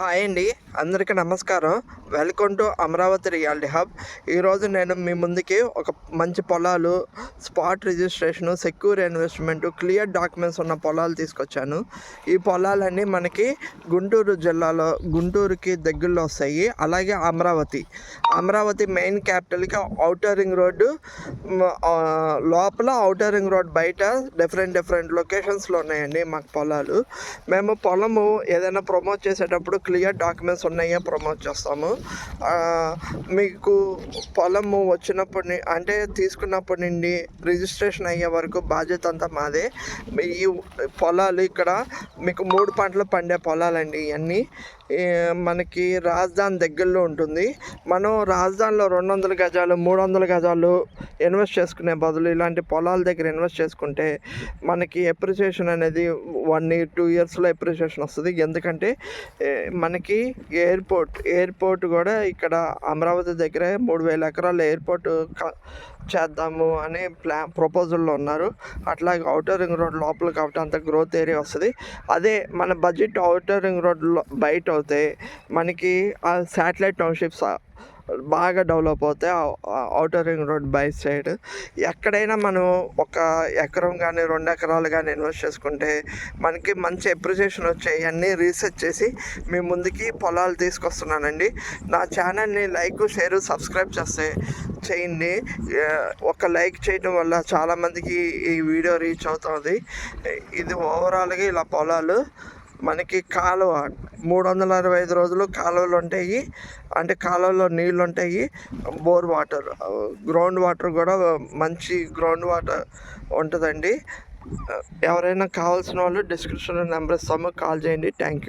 Hi అండి. అందరికీ నమస్కారం. Welcome to Amaravati reality hub. ఈరోజు నేను మీ ముందుకి ఒక మంచి పొలాలు spot registration secure investment clear documents ఉన్న పొలాలు తీసుకొచ్చాను. ఈ పొలాలన్నీ మనకి గుంటూరు జిల్లాలో గుంటూరుకి దగ్గరలో వస్తాయి. అలాగే అమరావతి. అమరావతి మెయిన్ క్యాపిటల్కి ఔటర్ రింగ్ రోడ్డు లోపల ఔటర్ రింగ్ రోడ్ బయట డిఫరెంట్ డిఫరెంట్ లొకేషన్స్లో ఉన్నాయండి మాకు పొలాలు. మేము పొలము ఏదైనా ప్రమోట్ చేసేటప్పుడు క్లియర్ డాక్యుమెంట్స్ ఉన్నాయో ప్రమోట్ చేస్తాము. మీకు పొలము వచ్చినప్పటి అంటే తీసుకున్నప్పటి నుండి రిజిస్ట్రేషన్ అయ్యే వరకు బాధ్యత అంతా మాదే. ఈ పొలాలు ఇక్కడ మీకు మూడు పంటలు పండే పొలాలండి ఇవన్నీ మనకి రాజధాని దగ్గరలో ఉంటుంది. మనం రాజధానిలో రెండు వందల గజాలు మూడు వందల గజాలు ఇన్వెస్ట్ చేసుకునే బదులు ఇలాంటి పొలాల దగ్గర ఇన్వెస్ట్ చేసుకుంటే మనకి ఎప్రిసియేషన్ అనేది వన్ ఇయర్ టూ ఇయర్స్లో ఎప్రిసియేషన్ వస్తుంది. ఎందుకంటే మనకి ఎయిర్పోర్ట్ ఎయిర్పోర్ట్ కూడా ఇక్కడ అమరావతి దగ్గరే మూడు వేల ఎకరాల ఎయిర్పోర్ట్ చేద్దాము అనే ప్లా ప్రపోజల్లో ఉన్నారు. అట్లాగే అవుటర్ రింగ్ రోడ్ లోపల కాబట్టి అంత గ్రోత్ ఏరియా వస్తుంది. అదే మన బడ్జెట్ అవుటర్ రింగ్ రోడ్ బయట అవుతాయి. మనకి ఆ శాటిలైట్ టౌన్షిప్స్ బాగా డెవలప్ అవుతాయి. Outer ring road by side ఎక్కడైనా మనం ఒక ఎకరం కానీ రెండు ఎకరాలు కానీ ఇన్వెస్ట్ చేసుకుంటే మనకి మంచి ఎప్రిసియేషన్ వచ్చాయి. అన్నీ రీసెర్చ్ చేసి మీ ముందుకి పొలాలు తీసుకొస్తున్నానండి. నా ఛానల్ని లైక్ షేర్ సబ్స్క్రైబ్ చేస్తే చేయండి. ఒక లైక్ చేయడం వల్ల చాలామందికి ఈ వీడియో రీచ్ అవుతుంది. ఇది ఓవరాల్గా ఇలా పొలాలు మనకి కాలువ మూడు వందల అరవై ఐదు రోజులు కాలువలు ఉంటాయి అంటే కాలువలో నీళ్ళు ఉంటాయి బోర్ వాటర్ గ్రౌండ్ వాటర్ కూడా మంచి గ్రౌండ్ వాటర్ ఉంటుందండి. ఎవరైనా కావాల్సిన వాళ్ళు డిస్క్రిప్షన్లో నెంబర్ ఇస్తాము కాల్ చేయండి. Thank you.